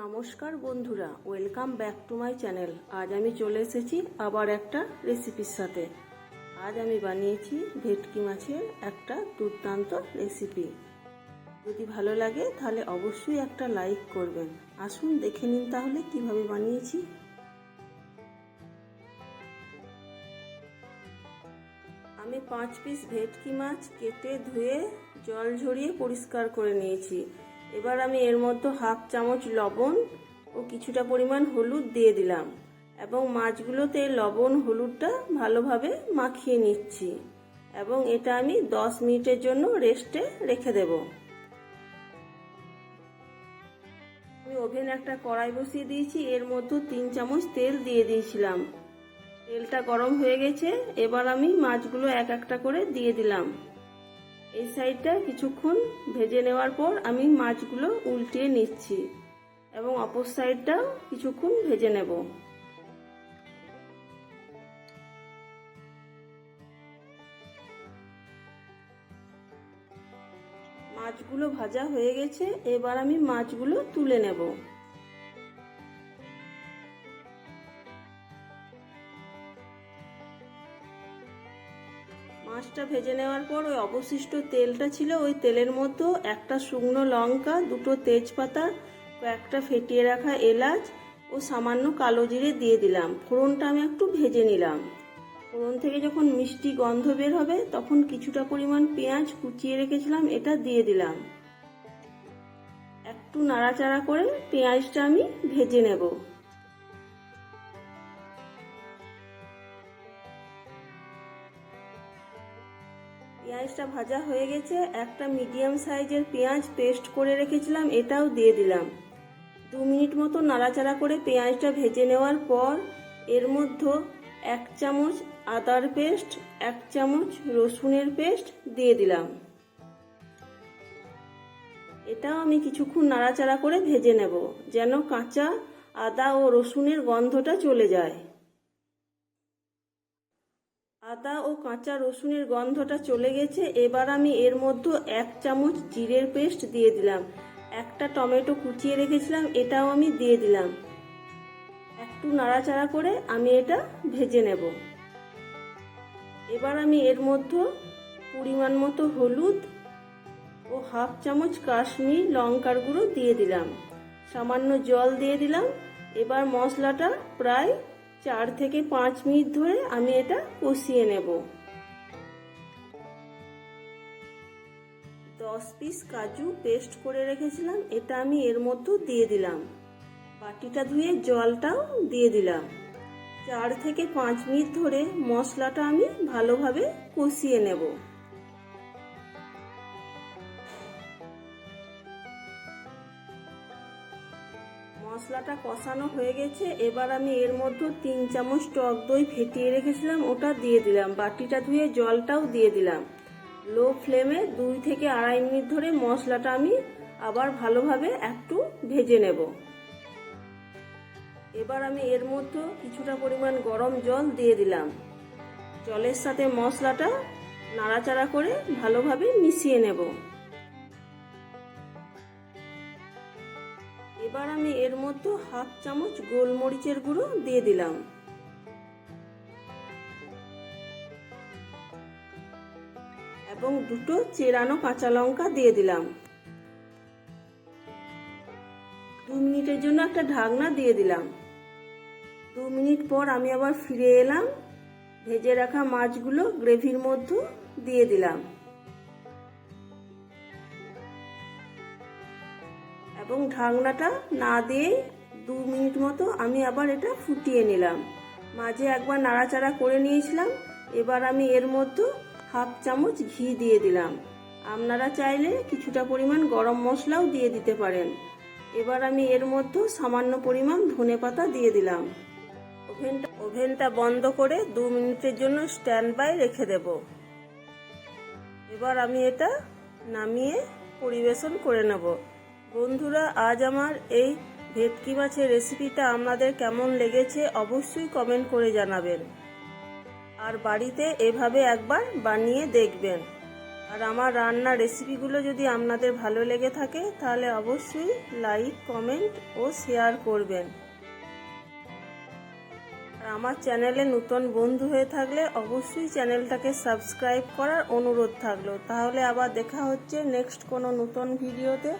নমস্কার বন্ধুরা welcome back to my channel আজ আমি চলে এসেছি আবার একটা রেসিপির সাথে। আজ আমি বানিয়েছি ভেটকি মাছের একটা দুর্দান্ত রেসিপি যদি ভালো লাগে, তাহলে অবশ্যই একটা লাইক করবেন। আসুন দেখে নিন তাহলে কীভাবে বানিয়েছি। আমি পাঁচ পিস ভেটকি মাছ কেটে ধুয়ে জল ঝরিয়ে পরিষ্কার করে নিয়েছি। এবার আমি এর মধ্যে হাফ চামচ লবণ ও কিছুটা পরিমাণ হলুদ দিয়ে দিলাম এবং মাছগুলোতে লবণ হলুদটা ভালোভাবে মাখিয়ে নিচ্ছি এবং এটা আমি দশ মিনিটের জন্য রেস্টে রেখে দেব। আমি ওভেন একটা কড়াই বসিয়ে দিয়েছি, এর মধ্যে তিন চামচ তেল দিয়ে দিয়েছিলাম। তেলটা গরম হয়ে গেছে, এবার আমি মাছগুলো এক একটা করে দিয়ে দিলাম। এই সাইডটা কিছুক্ষণ ভেজে নেওয়ার পর আমি মাছগুলো উল্টিয়ে নিচ্ছি এবং অপর সাইডটাও কিছুক্ষণ ভেজে নেব। মাছগুলো ভাজা হয়ে গেছে, এবার আমি মাছগুলো তুলে নেব। মাছটা ভেজে নেওয়ার পর ওই অবশিষ্ট তেলটা ছিল, ওই তেলের মধ্যে একটা শুকনো লঙ্কা, দুটো তেজপাতা, কয়েকটা ফেটিয়ে রাখা এলাচ ও সামান্য কালো জিরে দিয়ে দিলাম। ফোড়নটা আমি একটু ভেজে নিলাম। ফোড়ন থেকে যখন মিষ্টি গন্ধ বের হবে, তখন কিছুটা পরিমাণ পেঁয়াজ কুচিয়ে রেখেছিলাম, এটা দিয়ে দিলাম। একটু নাড়াচাড়া করে পেঁয়াজটা আমি ভেজে নেব। পেঁয়াজটা ভাজা হয়ে গেছে, একটা মিডিয়াম সাইজের পেঁয়াজ পেস্ট করে রেখেছিলাম, এটাও দিয়ে দিলাম। দু মিনিট মতো নাড়াচাড়া করে পেঁয়াজটা ভেজে নেওয়ার পর এর মধ্যে এক চামচ আদার পেস্ট, এক চামচ রসুনের পেস্ট দিয়ে দিলাম। এটাও আমি কিছুক্ষণ নাড়াচাড়া করে ভেজে নেব, যেন কাঁচা আদা ও রসুনের গন্ধটা চলে যায়। আদা ও কাঁচা রসুনের গন্ধটা চলে গেছে, এবার আমি এর মধ্যে এক চামচ জিরের পেস্ট দিয়ে দিলাম। একটা টমেটো কুচিয়ে রেখেছিলাম, এটাও আমি দিয়ে দিলাম। একটু নাড়াচাড়া করে আমি এটা ভেজে নেব। এবার আমি এর মধ্যে পরিমাণ মতো হলুদ ও হাফ চামচ কাশ্মীর লঙ্কার গুঁড়ো দিয়ে দিলাম। সামান্য জল দিয়ে দিলাম। এবার মশলাটা প্রায় চার থেকে পাঁচ মিনিট ধরে আমি এটা কষিয়ে নেব। দশ পিস কাজু পেস্ট করে রেখেছিলাম, এটা আমি এর মধ্যে দিয়ে দিলাম। বাটিটা ধুয়ে জলটাও দিয়ে দিলাম। চার থেকে পাঁচ মিনিট ধরে মশলাটা আমি ভালোভাবে কষিয়ে নেব। মশলাটা কষানো হয়ে গেছে। এবার আমি এর মধ্যে তিন চামচ টক দই ফেটিয়ে রেখেছিলাম, ওটা দিয়ে দিলাম। বাটিটা ধুয়ে জলটাও দিয়ে দিলাম। লো ফ্লেমে দুই থেকে আড়াই মিনিট ধরে মশলাটা আমি আবার ভালোভাবে একটু ভেজে নেব। এবার আমি এর মধ্যে কিছুটা পরিমাণ গরম জল দিয়ে দিলাম। জলের সাথে মশলাটা নাড়াচাড়া করে ভালোভাবে মিশিয়ে নেব। এবার আমি এর মধ্যে হাফ চামচ গোলমরিচের গুঁড়ো দিয়ে দিলাম। এবং দুটো চেরানো কাঁচা লঙ্কা দিয়ে দিলাম। দু মিনিটের জন্য একটা ঢাকনা দিয়ে দিলাম। দু মিনিট পর আমি আবার ফিরে এলাম। ভেজে রাখা মাছগুলো গ্রেভির মধ্যে দিয়ে দিলাম। এবং ঢাকনাটা না দিয়ে দু মিনিট মতো আমি আবার এটা ফুটিয়ে নিলাম। মাঝে একবার নাড়াচাড়া করে নিয়েছিলাম। এবার আমি এর মধ্যে হাফ চামচ ঘি দিয়ে দিলাম। আপনারা চাইলে কিছুটা পরিমাণ গরম মশলাও দিয়ে দিতে পারেন। এবার আমি এর মধ্যে সামান্য পরিমাণ ধনে পাতা দিয়ে দিলাম। ওভেনটা ওভেনটা বন্ধ করে দু মিনিটের জন্য স্ট্যান্ড বাই রেখে দেব। এবার আমি এটা নামিয়ে পরিবেশন করে নেব। বন্ধুরা, আজ আমার এই ভেটকি মাছের রেসিপিটা আপনাদের কেমন লেগেছে অবশ্যই কমেন্ট করে জানাবেন। আর বাড়িতে এভাবে একবার বানিয়ে দেখবেন। আর আমার রান্নার রেসিপিগুলো যদি আপনাদের ভালো লেগে থাকে, তাহলে অবশ্যই লাইক কমেন্ট ও শেয়ার করবেন। আর আমার চ্যানেলে নতুন বন্ধু হয়ে থাকলে অবশ্যই চ্যানেলটাকে সাবস্ক্রাইব করার অনুরোধ থাকল। তাহলে আবার দেখা হচ্ছে নেক্সট কোনো নতুন ভিডিওতে।